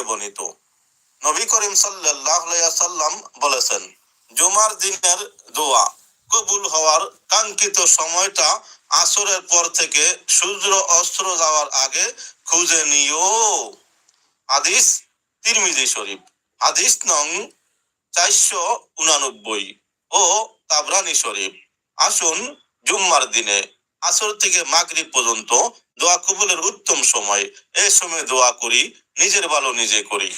থেকে বর্ণিত। নবী করিম সাল্লাম বলেছেন, জুমার দিনের দোয়া কবুল হওয়ার কাঙ্ক্ষিত সময়টা আসরের পর থেকে সূর্য অস্ত্র যাওয়ার আগে খুঁজে নিও। হাদিস তিরমিজি শরীফ, হাদিস নং চারশো উনানব্বই ও তাবরানি শরীফ। আসুন জুম্মার দিনে আসর থেকে মাগরিব পর্যন্ত দোয়া কবুলের উত্তম সময়। এই সময় দোয়া করি, নিজের ভালো নিজে করি।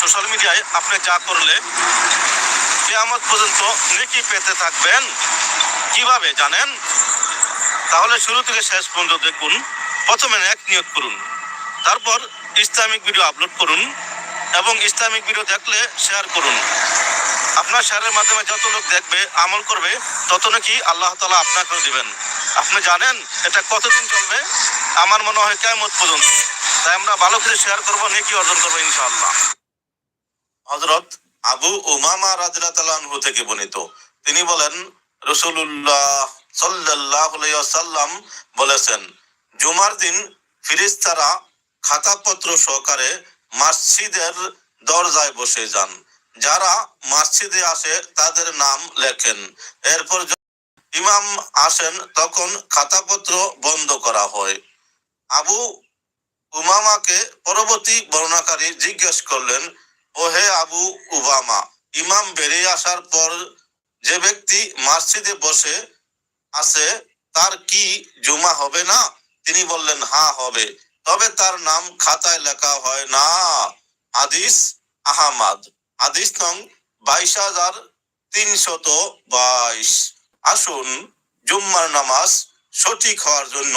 সোশ্যাল মিডিয়ায় আপনি যা করলে কেয়ামত পর্যন্ত নেকি পেতে থাকবেন। কীভাবে জানেন? তাহলে শুরু থেকে শেষ পর্যন্ত দেখুন। প্রথমে এক নিয়োগ করুন। তারপর ইসলামিক ভিডিও আপলোড করুন এবং ইসলামিক ভিডিও দেখলে শেয়ার করুন। আপনার শেয়ারের মাধ্যমে যত লোক দেখবে, আমল করবে তত নাকি আল্লাহ তালা আপনাকেও দিবেন। আপনি জানেন, এটা কতদিন চলবে? আমার মনে হয় কেমন পর্যন্ত। তাই আমরা ভালো করে শেয়ার করব, নেকি অর্জন করব ইনশাআল্লাহ। হজরত আবু উমামা রাজু থেকে বর্ণিত। তিনি বলেন রসুল্লাহ সাল্লাহ সাল্লাম বলেছেন, জুমার দিন ফিরিস্তারা খাতাপত্র সহকারে মসজিদের দরজায় বসে যান। যারা মসজিদে আসে তাদের নাম লেখেন। এরপর ইমাম আসেন, তখন খাতাপত্র বন্ধ করা হয়। আবু উমামাকে পরবর্তী বর্ণাকারী জিজ্ঞেস করলেন ও হে আবু উবামা ইমাম বেরিয়ে আসার পর যে ব্যক্তি মসজিদে বসে আছে, তার কি জুমা হবে না? তিনি বললেন হা হবে। তবে তার নাম খাতায় লেখা হয় না। হাদিস আহমাদ। হাদিস নং বাইশ হাজার তিনশত বাইশ। আসুন, জুম্মার নামাজ সঠিক হওয়ার জন্য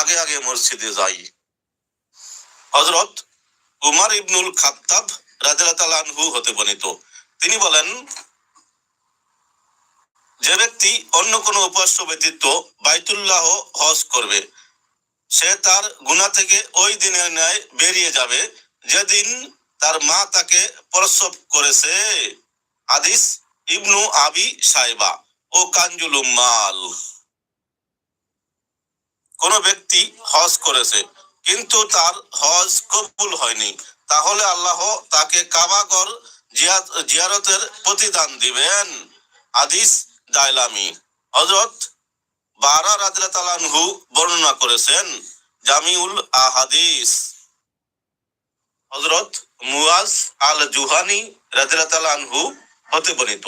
আগে আগে মসজিদে যাই। হজরত উমার ইবনুল খাত্তাব রাজু হতে বর্ণিত। তিনি বলেন, যে ব্যক্তি অন্য কোনো উপাস্য ব্যতীত বাইতুল্লাহ হজ করবে, সে তার গুণা থেকে ওই দিনের ন্যায় বেরিয়ে যাবে, যেদিন তার মা তাকে প্রসব করেছে। আদিস ইবনু আবি সাইবা ও কাঞ্জুল উম্মাল কোন ব্যক্তি হজ করেছে, কিন্তু তার হজ কবুল হয়নি। তাহলে আল্লাহ তাকে কাবাগর জিয়ারতের প্রতিদান দিবেন। আদিস দাইলামি হজরত বারা রাজু বর্ণনা করেছেন, জামিউল আহাদিস। হজরত মুয়াজ আল জুহানি রাজু হতে বর্ণিত।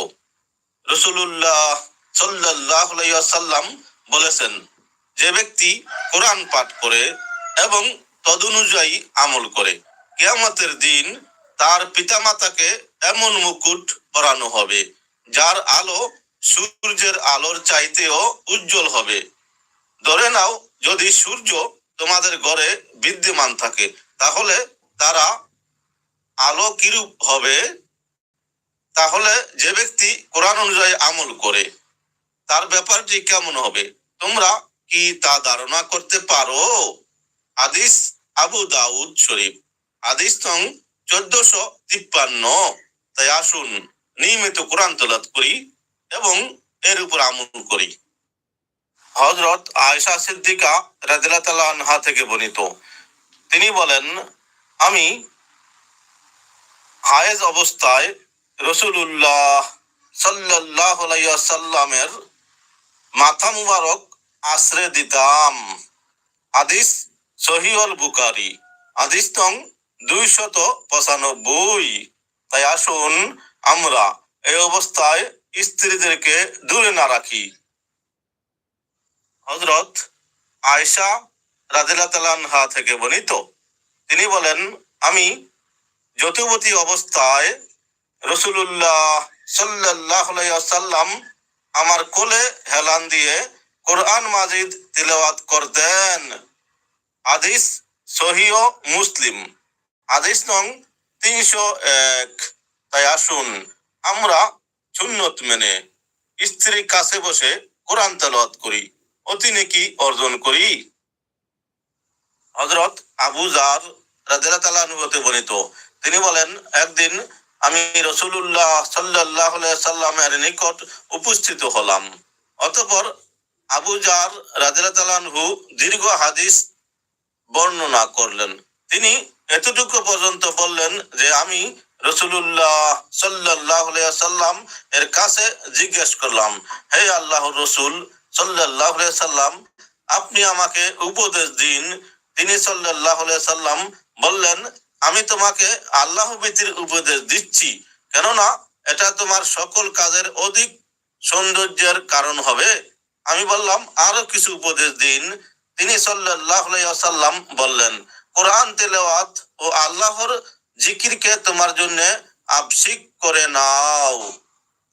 রসুল্লাহ সাল্লাহ সাল্লাম বলেছেন, যে ব্যক্তি কোরআন পাঠ করে এবং তদনুযায়ী আমল করে, কেয়ামতের দিন তার পিতামাতাকে এমন মুকুট পরানো হবে, যার আলো সূর্যের আলোর চাইতেও উজ্জ্বল হবে। ধরে নাও, যদি সূর্য তোমাদের ঘরে বিদ্যমান থাকে, তাহলে তারা আলো কিরূপ হবে, তাহলে যে ব্যক্তি কোরআন অনুযায়ী আমল করে, তার ব্যাপারটি কেমন হবে? তোমরা কি তা ধারণা করতে পারো? আদিস আবু দাউদ শরীফ। আদিস নং চোদ্দশো তিপ্পান্ন। তাই আসুন, নিয়মিত কোরআন তলাত করি এবং এর উপর আমল করি। হজরত আয়সা সিদ্দিকা রাজিল্লাহ আনহা থেকে বর্ণিত। তিনি বলেন, আমি হায়েজ অবস্থায় রসুল্লাহ সাল্লাহ সাল্লামের মাথা মুবারক আশ্রে দিতাম। আদিস সহিউল বুকারি আদিস নং দুইশত পঁচানব্বই। তাই আসুন আমরা এই অবস্থায় স্ত্রীদেরকে দূরে না রাখি। হজরত আয়সা রাজিল্লাহা থেকে বর্ণিত। তিনি বলেন, আমি যতুবতী অবস্থায় রসুল্লাহ সাল্লাহ সাল্লাম আমার কোলে হেলান দিয়ে কোরআন মাজিদ তিলাওয়াত করতেন। আদিস সহিও মুসলিম। আদিস নং তিনশো এক। তাই আসুন আমরা সুন্নত মেনে স্ত্রীর কাছে বসে কোরআন তেলাওয়াত করি, অতি নেকি অর্জন করি। হজরত আবু জার রাজিয়াল্লাহ হতে বর্ণিত তিনি বলেন, একদিন আমি রসুল্লাহ সাল্লাহ সাল্লামের নিকট উপস্থিত হলাম। অতপর আবু জার রাজিয়াল্লাহু দীর্ঘ হাদিস বর্ণনা করলেন। তিনি এতটুকু পর্যন্ত বললেন যে, আমি রসুল্লাহ সাল্লাহ সাল্লাম এর কাছে জিজ্ঞেস করলাম, হে আল্লাহ রসুল সাল্লাহ সাল্লাম, আপনি আমাকে উপদেশ দিন। তিনি সাল্লাহ সাল্লাম বললেন আমি তোমাকে আল্লাহ ভীতির উপদেশ দিচ্ছি, কেননা এটা তোমার সকল কাজের অধিক সৌন্দর্যের কারণ হবে। আমি বললাম, আরও কিছু উপদেশ দিন। তিনি সাল্লাম বললেন, কোরআন তেলাওয়াত ও আল্লাহর জিকিরকে তোমার জন্য আবসিক করে নাও।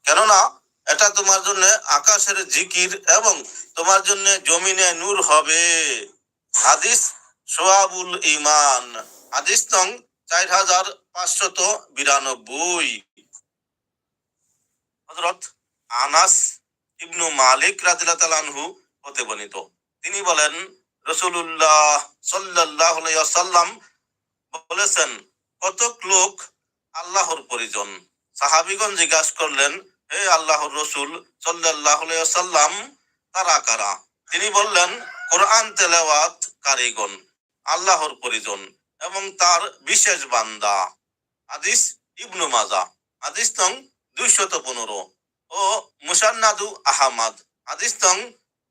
কেননা এটা তোমার জন্য আকাশের জিকির এবং তোমার জন্য জমিনে নূর হবে। হাদিস সোয়াবুল ইমান হাদিস নং চার হাজার পাঁচশত বিরানব্বই। হজরত আনাস ইবনু মালিক তাআলা হতে বর্ণিত। তিনি বলেন রসুল্লাহ সাল্লাহ সাল্লাম বলেছেন, কতক লোক আল্লাহর পরিজন। সাহাবিগণ জিজ্ঞাসা করলেন, হে আল্লাহর রসুল সাল্লাহ সাল্লাম তারা কারা? তিনি বললেন, কোরআন তেলাওয়াত কারিগণ, আল্লাহর পরিজন। এবং তার বিশেষ বান্দা। আদিস ইবনু মাজা। আদিস নং দুইশত পনেরো। ও মুসান্নাদু আহমাদ। আদিস নং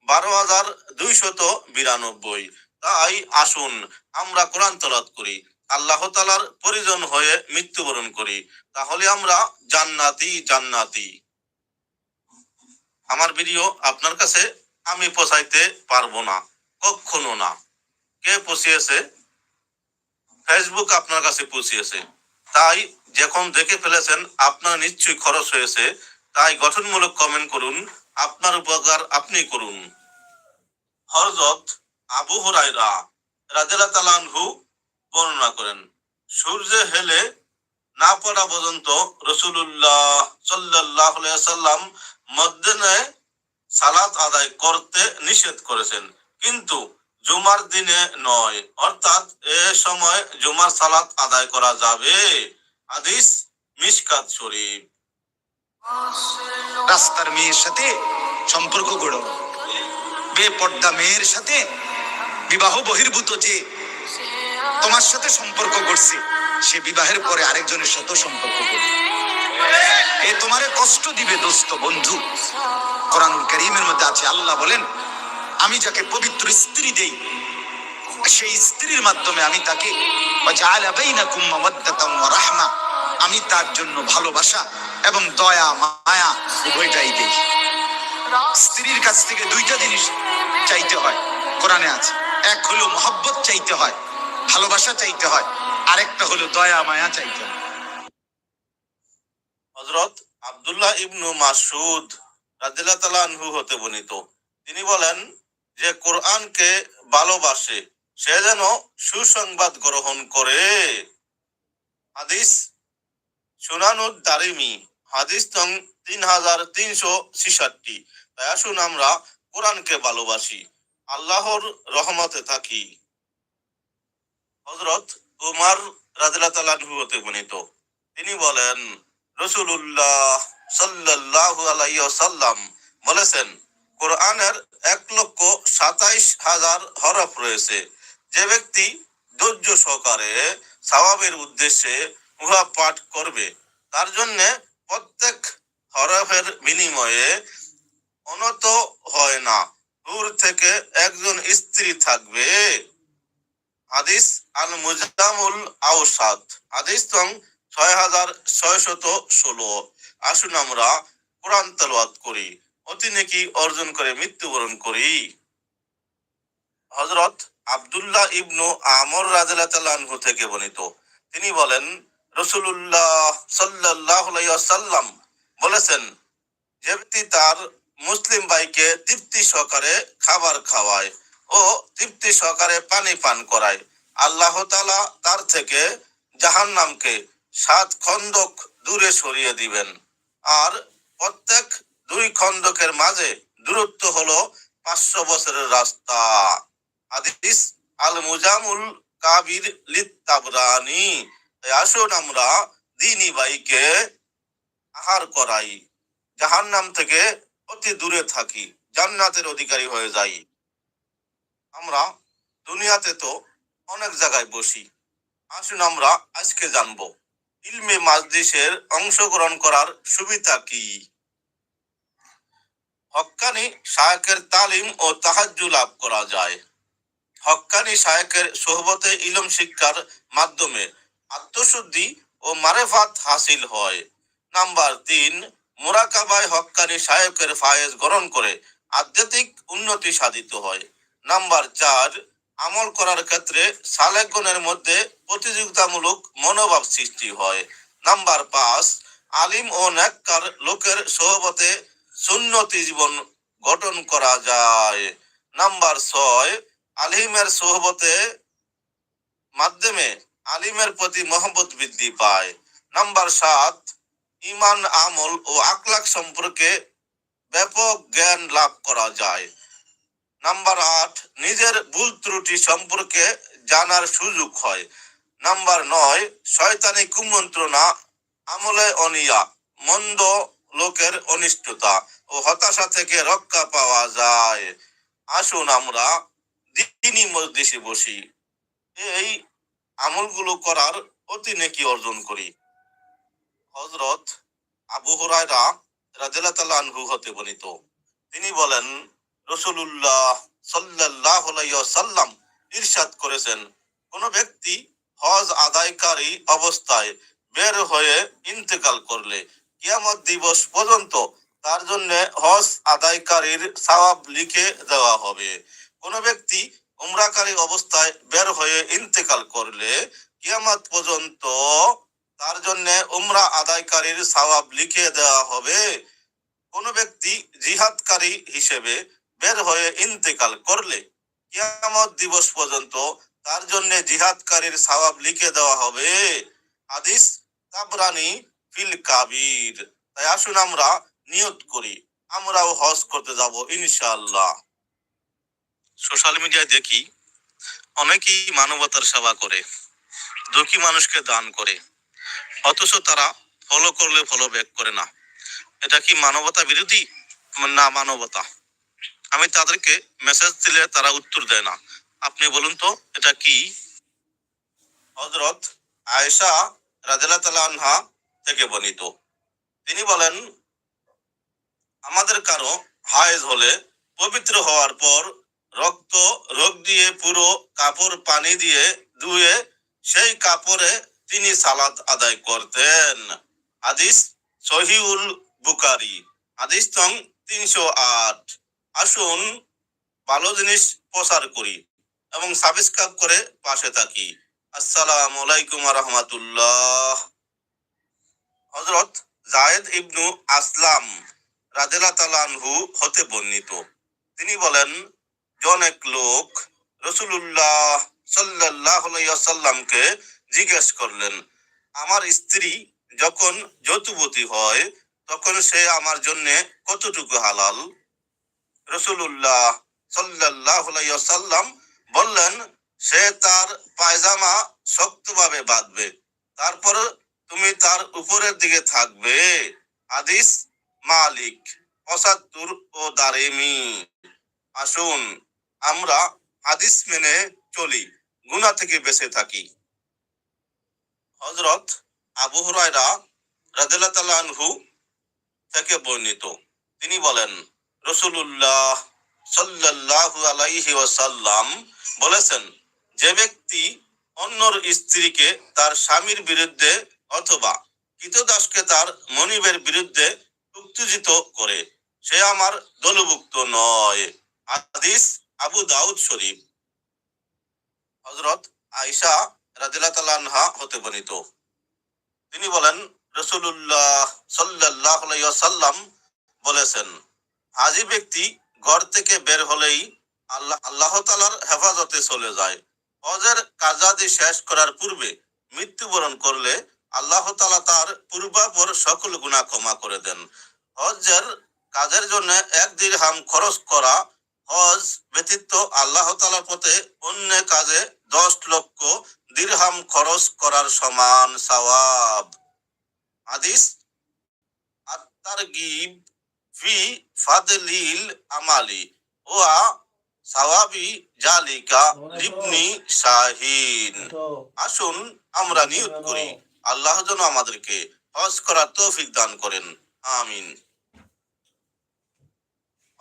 বারো হাজার দুইশত বিরানব্বই। তাই আসুন, আমরা কোরআন তলাত করি। আল্লাহ তালার পরিজন হয়ে মৃত্যুবরণ করি। তাহলে আমরা জান্নাতি জান্নাতি। আমার ভিডিও আপনার কাছে আমি পৌঁছাইতে পারব না। কখনো না। কে পৌঁছিয়েছে? ফেসবুক আপনার কাছে পৌঁছিয়েছে। তাই যখন দেখে ফেলেছেন, আপনার নিশ্চয়ই খরচ হয়েছে। তাই গঠনমূলক কমেন্ট করুন, আপনার উপকার আপনি করুন। হরজত আবু হুরাইরা রাজেলা তালানহু বর্ণনা করেন, সূর্য হেলে না পড়া পর্যন্ত রসুল্লাহ সাল্লাহ সাল্লাম মধ্যে সালাত আদায় করতে নিষেধ করেছেন। কিন্তু জুমার দিনে নয়। অর্থাৎ এ সময় জুমার সালাত আদায় করা যাবে। হাদিস মিশকাত শরীফ। রাস্তার মেয়ের সাথে সম্পর্ক গড়ো। বেপর্দা মেয়ের সাথে বিবাহ বহির্ভূত যে তোমার সাথে সম্পর্ক করছে সে বিবাহের পরে আরেকজনের সাথে সম্পর্ক এ তোমারে কষ্ট দিবে দোস্ত বন্ধু। কোরআনুল করিমের মধ্যে আছে, আল্লাহ বলেন আমি যাকে পবিত্র স্ত্রী দেই, সেই স্ত্রীর মাধ্যমে আমি তাকে আমি তার জন্য ভালোবাসা এবং দয়া, মায়া উভয়টাই দেই। স্ত্রীর কাছ থেকে দুইটা জিনিস চাইতে হয়, কোরআনে আছে। এক হলো মহব্বত চাইতে হয়, ভালোবাসা চাইতে হয়, আরেকটা হলো দয়া, মায়া চাইতে হয়। হজরত আব্দুল্লাহ ইবনু মাসুদ রাদিল্লাহ তাআলা আনহু হতে বর্ণিত। তিনি বলেন যে কোরআনকে ভালোবাসে, সে যেন সুসংবাদ গ্রহণ করে। হাদিস সুনানুদ দারিমি, হাদিস নং তিন হাজার তিনশো ছিষট্টি। তাই আসুন আমরা কোরআনকে ভালোবাসি, আল্লাহর রহমতে থাকি। হজরত উমার আনহু হতে বর্ণিত। তিনি বলেন রসুল্লাহ সাল্লাল্লাহু আলাইহি সাল্লাম বলেছেন, কোরআনের এক লক্ষ সাতাইশ হাজার হরফ রয়েছে। যে ব্যক্তি ধৈর্য সহকারে সওয়াবের উদ্দেশ্যে উহা পাঠ করবে, তার জন্য প্রত্যেক হরফের বিনিময়ে অনত হয় না। দূর থেকে একজন স্ত্রী থাকবে। হাদিস আল মুজামুল আওসাদ। হাদিস তং ছয় হাজার ছয়শত ষোলো। আসুন আমরা কোরআন তেলাওয়াত করি। অতি নেকি অর্জন করে মৃত্যুবরণ করি। হজরত আব্দুল্লাহ ইবনু আমর রাজু থেকে বর্ণিত। তিনি বলেন রসুল্লাহ সাল্লাহ সাল্লাম বলেছেন, যে ব্যক্তি তার মুসলিম ভাইকে তৃপ্তি সহকারে খাবার খাওয়ায় ও তৃপ্তি সহকারে পানি পান করায়, আল্লাহ তাআলা তার থেকে জাহান্নামকে সাত খন্দক দূরে সরিয়ে দিবেন। আর প্রত্যেক দুই খন্দকের মাঝে দূরত্ব হলো পাঁচশো বছরের রাস্তা। হাদিস আল মুজামুল কাবির লিত্তাবরানি। তাই আসুন আমরা দিনী ভাইকে আহার করাই। জাহান্নাম থেকে অতি দূরে থাকি, জান্নাতের অধিকারী হয়ে যাই। আমরা দুনিয়াতে তো অনেক জায়গায় বসি। আসুন আমরা আজকে জানব, ইলমে মাজলিসের অংশগ্রহণ করার সুবিধা কি? হক্কানি শায়কের তালিম ও তাহাজ্জু লাভ করা যায়। হক্কানি শায়কের সোহবতে ইলম শিক্ষার মাধ্যমে আত্মশুদ্ধি ও মারেফাত হাসিল হয়। নাম্বার তিন, মোরাকাবায় হক্কানি শায়কের ফায়েজ গ্রহণ করে আধ্যাত্মিক উন্নতি সাধিত হয়। নাম্বার চার, আমল করার ক্ষেত্রে সালেকগণের মধ্যে প্রতিযোগিতামূলক মনোভাব সৃষ্টি হয়। নাম্বার পাঁচ, আলিম ও নেককার লোকের সোহবতে সুন্নতি জীবন গঠন করা যায়। নাম্বার ছয়, আলিমের সোহবতে মাধ্যমে আলিমের প্রতি মহব্বত বৃদ্ধি পায়। নাম্বার সাত ইমান আমল ও আকলাক সম্পর্কে ব্যাপক জ্ঞান লাভ করা যায়। নাম্বার আট, নিজের ভুল ত্রুটি সম্পর্কে জানার সুযোগ হয়। নাম্বার নয়, শয়তানি কুমন্ত্রণা আমলে অনিয়া, মন্দ লোকের অনিষ্টতা ও হতাশা থেকে রক্ষা পাওয়া যায়। আসুন আমরা দিনই মজলিসে বসি। এই আমলগুলো করার অতি নেকি অর্জন করি। হজরত আবু হুরায়রা রাদিয়াল্লাহু তাআলা আনহু হতে বর্ণিত। তিনি বলেন রসুল্লাহ সাল্লাহ সাল্লাম ইরশাদ করেছেন। কোন ব্যক্তি হজ আদায়কারী অবস্থায় বের হয়ে ইন্তেকাল করলে কিয়ামত দিবস পর্যন্ত তার জন্য হজ আদায়কারীর সওয়াব লিখে দেওয়া হবে। কোন ব্যক্তি উমরাকারী অবস্থায় বের হয়ে ইন্তেকাল করলে কিয়ামত পর্যন্ত তার জন্য উমরা আদায়কারীর সওয়াব লিখে দেওয়া হবে। কোন ব্যক্তি জিহাদকারী হিসেবে বের হয়ে ইন্তেকাল করলে কিয়ামত দিবস পর্যন্ত তার জন্য জিহাদকারীর সওয়াব লিখে দেওয়া হবে। হাদিস তাবরানি ফিল কাবির। তাই আসুন আমরা নিয়ত করি। আমরাও হজ করতে যাব ইনশাআল্লাহ। সোশ্যাল মিডিয়ায় দেখি অনেকেই মানবতার সেবা করে, দুঃখী মানুষকে দান করে। অথচ তারা ফলো করলে ফলো ব্যাক করে না। এটা কি মানবতা বিরোধী? না, মানবতা। আমি তাদেরকে মেসেজ দিলে তারা উত্তর দেয় না। আপনি বলুন তো, এটা কি? হজরত আয়েশা তাআলা আনহা থেকে বর্ণিত। তিনি বলেন, আমাদের কারও হায়েজ হলে পবিত্র হওয়ার পর রক্ত, রোগ দিয়ে পুরো কাপড় পানি দিয়ে ধুয়ে সেই কাপড়ে তিনি সালাত আদায় করতেন। হাদিস সহিউল বুকারি হাদিস তং তিনশো আট। আসুন ভালো জিনিস প্রচার করি এবং সাবস্ক্রাইব করে পাশে থাকি। আসসালামু আলাইকুম রহমতুল্লাহ। হজরত জায়েদ ইবনু আসলাম রাজেলা তালানহু হতে বর্ণিত। তিনি বলেন যে অনেক লোক রসুল্লাহ সাল্লাহ সাল্লামকে জিজ্ঞেস করলেন, আমার স্ত্রী যখন যৌতুবতী হয়, তখন সে আমার জন্য কতটুকু হালাল? রসুল্লাহ সাল্লাহ সাল্লাম বললেন, সে তার পায়জামা শক্তভাবে বাঁধবে, তারপর তুমি তার উপরের দিকে থাকবে। হাদিস মালিক পঁচাত্তর ও দারেমি। আসুন, আমরা হাদিস মেনে চলি গুনা থেকে বেঁচে থাকি। হজরত আবু হুরায়রা আনহু থেকে বর্ণিত। তিনি বলেন রসুল্লাহ সাল্লাল্লাহু আলাইহি ওয়াসাল্লাম বলেছেন, যে ব্যক্তি অন্যর স্ত্রীকে তার স্বামীর বিরুদ্ধে অথবা কৃতদাসকে তার মনিবের বিরুদ্ধে উত্তেজিত করে। সে আমার দলভুক্ত নয়। হাদিস আবু দাউদ শরীফ। হজরত তাআলা আনহা হতে বর্ণিত। তিনি বলেন রসুল্লাহ সাল্লাল্লাহু আলাইহি ওয়াসাল্লাম বলেছেন, হাজি ব্যক্তি ঘর থেকে বের হলেই আল্লাহ আল্লাহ তালার হেফাজতে চলে যায়। হজের কাজাদি শেষ করার পূর্বে মৃত্যুবরণ করলে আল্লাহ তালা তার পূর্বাপর সকল গুণা ক্ষমা করে দেন। হজের কাজের জন্য এক দিরহাম খরচ করা হজ ব্যতীত আল্লাহ তালার পথে অন্য কাজে দশ লক্ষ দিরহাম খরচ করার সমান সওয়াব। হাদিস আত্মার গিব ফি ফাদলিল আমালি। ওয়া সাওয়াবি জালিকা লিবনি শাহিন। আসুন আমরা নিয়োগ করি। আল্লাহ যেন আমাদেরকে হজ করার তৌফিক দান করেন। আমিন।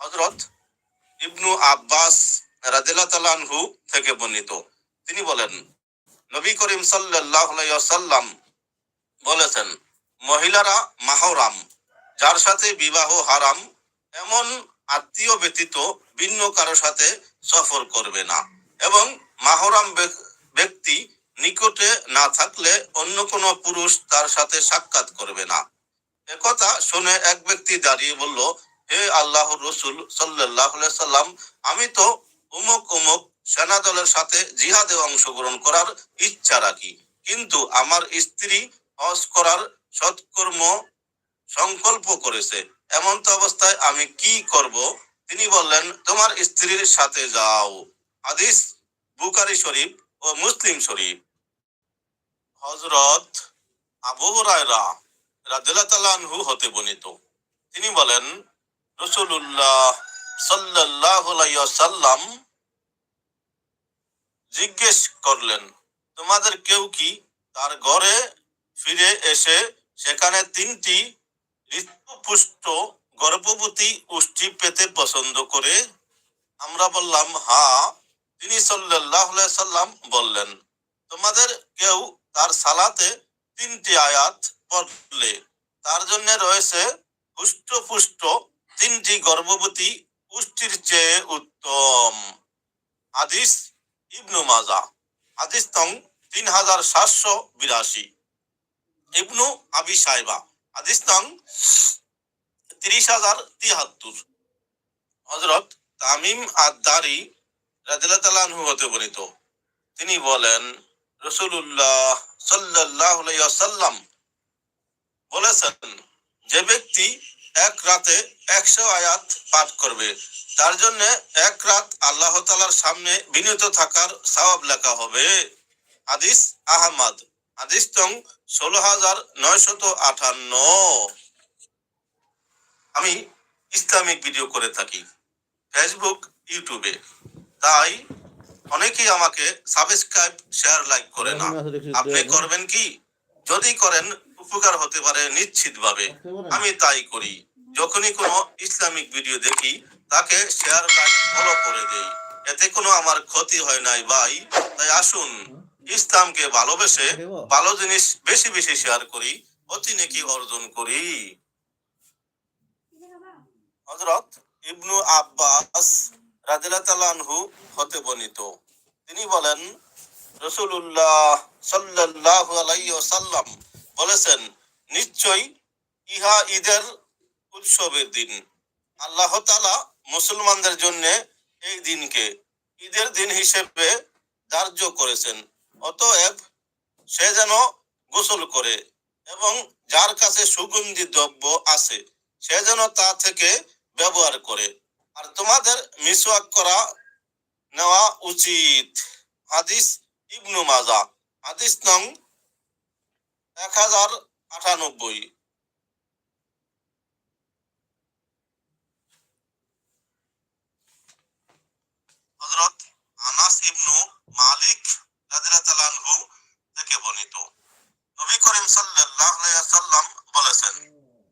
হজরত ইবনু আব্বাস রাদিল্লাহু থেকে বর্ণিত। তিনি বলেন, নবী করিম ওয়াসাল্লাম বলেছেন, মহিলারা মাহরাম, যার সাথে বিবাহ হারাম, এমন আত্মীয় ব্যতীত ভিন্ন কারও সাথে সফর করবে না। এবং মাহরাম ব্যক- ব্যক্তি নিকটে না থাকলে অন্য কোনো পুরুষ তার সাথে সাক্ষাৎ করবে না। একথা শুনে এক ব্যক্তি দাঁড়িয়ে বলল, হে আল্লাহ রসুল সাল্লাহ সাল্লাম, আমি তো উমুক উমুক সেনা দলের সাথে জিহাদে অংশগ্রহণ করার ইচ্ছা রাখি। কিন্তু আমার স্ত্রী হজ করার সৎকর্ম সংকল্প করেছে। এমন তো অবস্থায় আমি কি করব? তিনি বললেন, তোমার স্ত্রীর সাথে যাও। হাদিস বুকারি শরীফ ও মুসলিম শরীফ। হজরত আবু হুরায়রা রাদিয়াল্লাহু হতে বর্ণিত। তিনি বলেন রসুল্লাহ ওয়াসাল্লাম জিজ্ঞেস করলেন, তোমাদের কেউ কি তার ঘরে ফিরে এসে সেখানে তিনটি ঋতুপুষ্ট গর্ভবতী উষ্টি পেতে পছন্দ করে? আমরা বললাম হা তিনি সাল্লাল্লাহু আলাইহি সাল্লাম বললেন, তোমাদের কেউ তার সালাতে তিনটি আয়াত পড়লে। তার জন্য রয়েছে পুষ্ট পুষ্ট তিনটি গর্ভবতী পুষ্টির চেয়ে উত্তম। হাদিস ইবনু মাজা। হাদিস তং তিন হাজার সাতশো বিরাশি। ইবনু আবি সাহেবা হাদিস তং তিরিশ হাজার তিয়াত্তর। হজরত তামিম আদারি রাদিল্লাহু হতে বর্ণিত। তিনি বলেন রসুল্লাহ সাল্লাহ সাল্লাম বলেছেন, যে ব্যক্তি এক রাতে একশো আয়াত পাঠ করবে, তার জন্য এক রাত আল্লাহ তালার সামনে বিনীত থাকার সওয়াব লেখা হবে। হাদিস আহমদ, হাদিস তং ষোলো হাজার নয়শত আঠান্ন আমি ইসলামিক ভিডিও করে থাকি, ফেসবুক, ইউটিউবে। তাই অনেকেই আমাকে সাবস্ক্রাইব শেয়ার লাইক করে না। আপনি করবেন কি? যদি করেন উপকার হতে পারে নিশ্চিত ভাবে আমি তাই করি। যখনই কোনো ইসলামিক ভিডিও দেখি তাকে শেয়ার লাইক ফলো করে দেই। এতে কোনো আমার ক্ষতি হয় নাই ভাই। তাই আসুন ইসলামকে ভালোবেসে ভালো জিনিস বেশি বেশি শেয়ার করি অতি নেকি অর্জন করি। হযরত ইবনু আব্বাস রাদিয়াল্লাহু হতে বর্ণিত। তিনি বলেন রসুল্লাহ সাল্লাল্লাহু আলাইহি ওয়াসাল্লাম বলেছেন, নিশ্চয়ই ইহা ঈদের উৎসবের দিন। আল্লাহ তাআলা মুসলমানদের জন্য এই দিনকে ঈদের দিন হিসেবে ধার্য করেছেন, অতএব সে যেন গোসল করে এবং যার কাছে সুগন্ধি দ্রব্য আছে, সে যেন তা থেকে ব্যবহার করে। আর তোমাদের মিসওয়াক করা নেওয়া উচিত। হাদিস ইবনু মাজা হাদিস নং এক হাজার আটানব্বই। হযরত আনাস ইবনু মালিক রাদিয়াল্লাহু থেকে বর্ণিত। নবী করিম সাল্লাল্লাহু আলাইহি ওয়াসাল্লাম বলেছেন,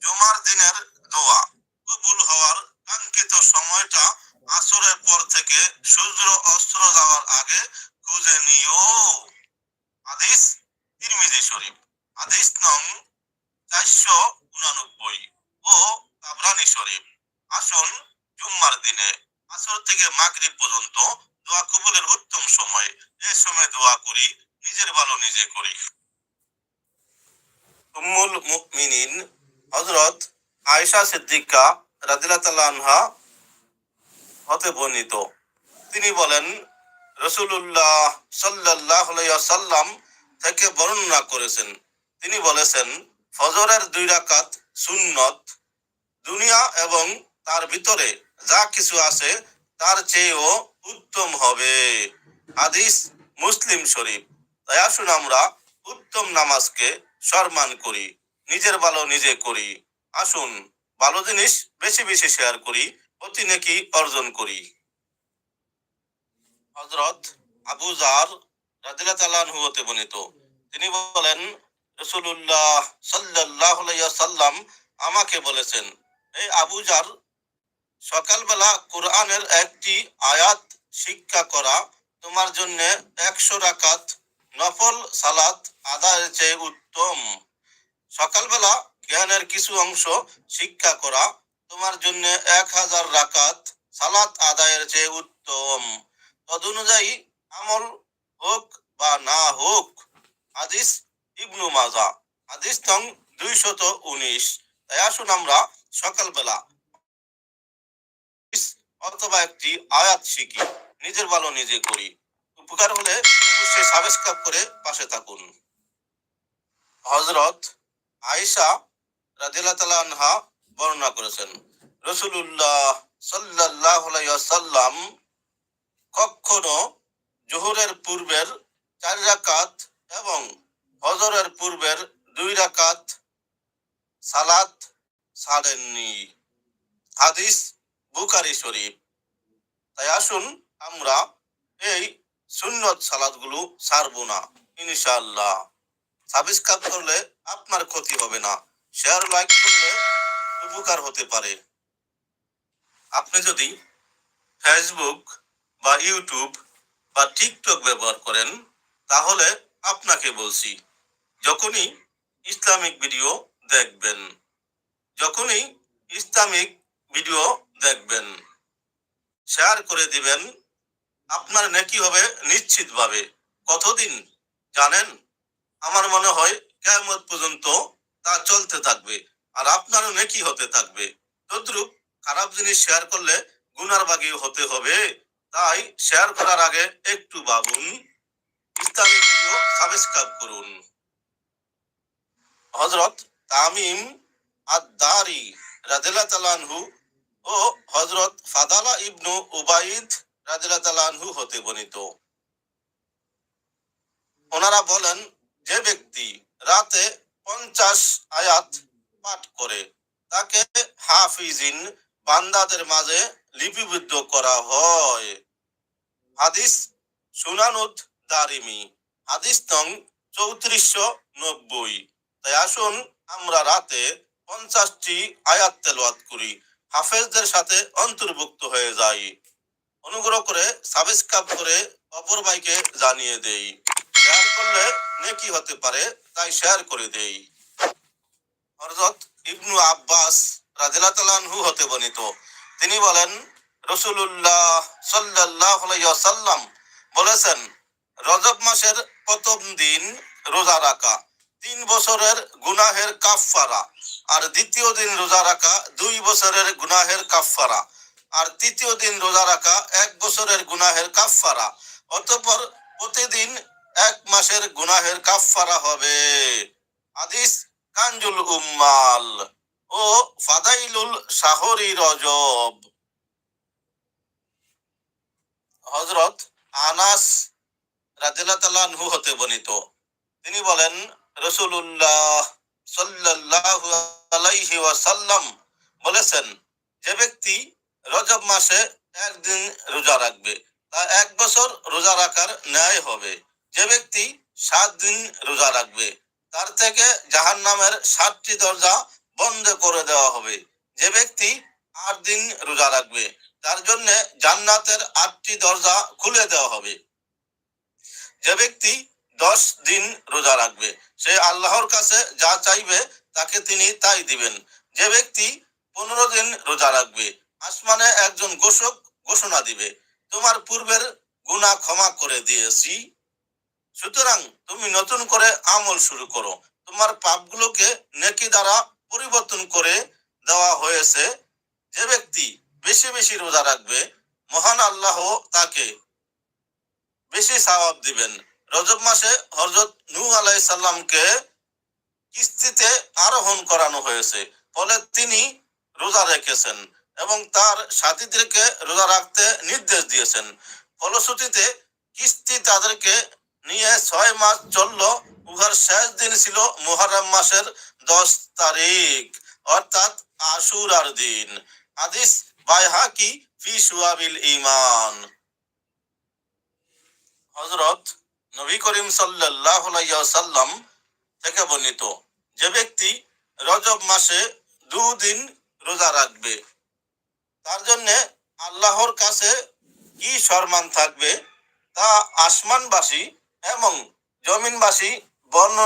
জুমার দিনের দোয়া কবুল হওয়ার কাঙ্ক্ষিত সময়টা আসরের পর থেকে সূর্য অস্ত্র যাওয়ার আগে খুঁজে নিও। হাদিস তিরমিজি শরীফ। হাদিস নং চারশো উনানব্বই ও তাবরানি শরীফ। আসুন জুম্মার দিনে আসর থেকে মাগরিব পর্যন্ত দোয়া কবুলের উত্তম সময়। এই সময় দোয়া করি, নিজের ভালো নিজে করি। উম্মুল মুমিনিন হযরত আয়েশা সিদ্দিকা আনহা হতে বর্ণিত। তিনি বলেন রসুল্লাহ সাল্লাল্লাহু আলাইহি ওয়াসাল্লাম থেকে বর্ণনা করেছেন। তিনি বলেছেন, ফজরের দুই রাকাত সুন্নত, দুনিয়া এবং তার ভিতরে যা কিছু আছে তার চেয়েও উত্তম হবে। হাদিস মুসলিম শরীফ। তাই আসুন আমরা উত্তম নামাজকে সম্মান করি, নিজের ভালো নিজে করি। আসুন ভালো জিনিস বেশি বেশি শেয়ার করি, অতি নেকি অর্জন করি। হজরত আবু জার রাদিল্লাহ তালানহু তিনি বলেন রসুল্লাহ সাল্লাহ সাল্লাম আমাকে বলেছেন, এই আবু জার সকালবেলা কোরআনের একটি আয়াত শিক্ষা করা, তোমার জন্য একশো রাকাত নফল সালাত আদায়ের চেয়ে উত্তম। সকালবেলা জ্ঞানের কিছু অংশ শিক্ষা করা, তোমার জন্য এক হাজার রাকাত সালাত আদায়ের চেয়ে উত্তম। তদনুযায়ী আমল হোক বা না হোক, হাদিস ইবনু মাজা হাদিস নং দুইশত উনিশ। তাই আসুন আমরা সকালবেলা অথবা একটি আয়াত শিখি, নিজের ভালো নিজে করি। উপকার হলে অবশ্যই সাবস্ক্রাইব করে পাশে থাকুন। হজরত আয়েশা আনহা বর্ণনা করেছেন রসুল্লাহ ওয়াসাল্লাম কখনো জোহরের পূর্বের চার রাকাত এবং হজরের পূর্বের দুই রাকাত সালাত ছাড়েননি। হাদিস বুকারি শরীফ। তাই আসুন আমরা এই সুন্নত সালাদগুলো ছাড়বো না, ইনশাআল্লাহ। সাবস্ক্রাইব করলে আপনার ক্ষতি হবে না। শেয়ার লাইক করলে উপকার হতে পারে। আপনি যদি ফেসবুক বা ইউটিউব বা টিকটক ব্যবহার করেন, তাহলে আপনাকে বলছি, যখনই ইসলামিক ভিডিও দেখবেন, যখনই ইসলামিক ভিডিও দেখবেন, শেয়ার করে দিবেন, আপনার নেকি হবে নিশ্চিতভাবে। কতদিন? জানেন? আমার মনে হয় কেমন পর্যন্ত তা চলতে থাকবে। আর আপনারও নেকি হতে থাকবে। তদ্রুপ খারাপ জিনিস শেয়ার করলে গুনার বাগি হতে হবে। তাই শেয়ার করার আগে একটু ভাবুন। ইসলামিক ভিডিও সাবস্ক্রাইব করুন। হজরত তামিম আদ-দারি রাদিয়াল্লাহু তাআলা আনহু ও হজরত ফাদালা ইবনু উবাইদ রাদিয়াল্লাহু তাআলা আনহু হতে বর্ণিত। ওনারা বলেন, যে ব্যক্তি রাতে পঞ্চাশ আয়াত পাঠ করে। তাকে হাফিজিন বান্দাদের মাঝে লিপিবদ্ধ করা হয়। হাদিস সুনানুদ দারিমি। হাদিস নং চৌত্রিশশো নব্বই। তাই আসুন আমরা রাতে পঞ্চাশটি আয়াত তেলাওয়াত করি। হাফেজদের সাথে অন্তর্ভুক্ত হয়ে যাই। অনুগ্রহ করে সাবস্ক্রাইব করে অপর ভাইকে জানিয়ে দেই। শেয়ার করলে নেকি হতে পারে, তাই শেয়ার করে দেই। হযরত ইবনু আব্বাস আনহু হতে বর্ণিত। তিনি বলেন বলেছেন, রজব মাসের প্রথম দিন রোজা রাখা, তিন বছরের গুনাহের কাফফারা, আর দ্বিতীয় দিন রোজা রাখা দুই বছরের গুনাহের কাফফারা, আর তৃতীয় দিন রোজা রাখা এক বছরের গুনাহের কাফফারা, অতঃপর প্রতিদিন এক মাসের গুনাহের কাফফারা হবে। হাদিস কাঞ্জুল উম্মাল ও ফাদাইলুল শাহরি রজব। হজরত আনাস তাআলা হতে বর্ণিত। তিনি বলেন রসুল্লাহ সাল্লাল্লাহু আলাইহি ওয়াসাল্লাম বলেছেন, যে ব্যক্তি রজব মাসে একদিন রোজা রাখবে, তা এক বছর রোজা রাখার ন্যায় হবে। যে ব্যক্তি সাত দিন রোজা রাখবে, তার থেকে জাহান নামের সাতটি দরজা বন্ধ করে দেওয়া হবে। যে ব্যক্তি আট দিন রোজা রাখবে, তার জন্য জান্নাতের আটটি দরজা খুলে দেওয়া হবে। যে ব্যক্তি দশ দিন রোজা রাখবে, সে আল্লাহর কাছে যা চাইবে, তাকে তিনি তাই দিবেন। যে ব্যক্তি পনেরো দিন রোজা রাখবে, আসমানে একজন ঘোষক ঘোষণা দিবে, তোমার পূর্বের গুনাহ ক্ষমা করে দিয়েছি। সুতরাং তুমি নতুন করে আমল শুরু করো। তোমার পাপগুলোকে নেকি দ্বারা পরিবর্তন করে দেওয়া হয়েছে। যে ব্যক্তি বেশি বেশি রোজা রাখবে, মহান আল্লাহ তাকে বেশি সওয়াব দিবেন। রজব মাসে হযরত নূহ আলাইহিস সালামকে কিস্তিতে আরোহণ করানো হয়েছে। ফলে তিনি রোজা রেখেছেন এবং তার সাথীদেরকে রোজা রাখতে নির্দেশ দিয়েছেন। ফলশ্রুতিতে কিস্তি তাদেরকে নিয়ে ছয় মাস চলল। উহার শেষ দিন ছিল মুহররম মাসের দশ তারিখ, অর্থাৎ আশুরার দিন। হাদিস বাইহাকি ফি সুয়াবিল ইমান হজরত নবী করিম সাল্লাহ সাল্লাম থেকে বর্ণিত, যে ব্যক্তি রজব মাসে দুদিন রোজা রাখবে, তার জন্য আল্লাহর কাছে কি সম্মান থাকবে? তা আসমানবাসী এবং জমিনবাসী বর্ণনা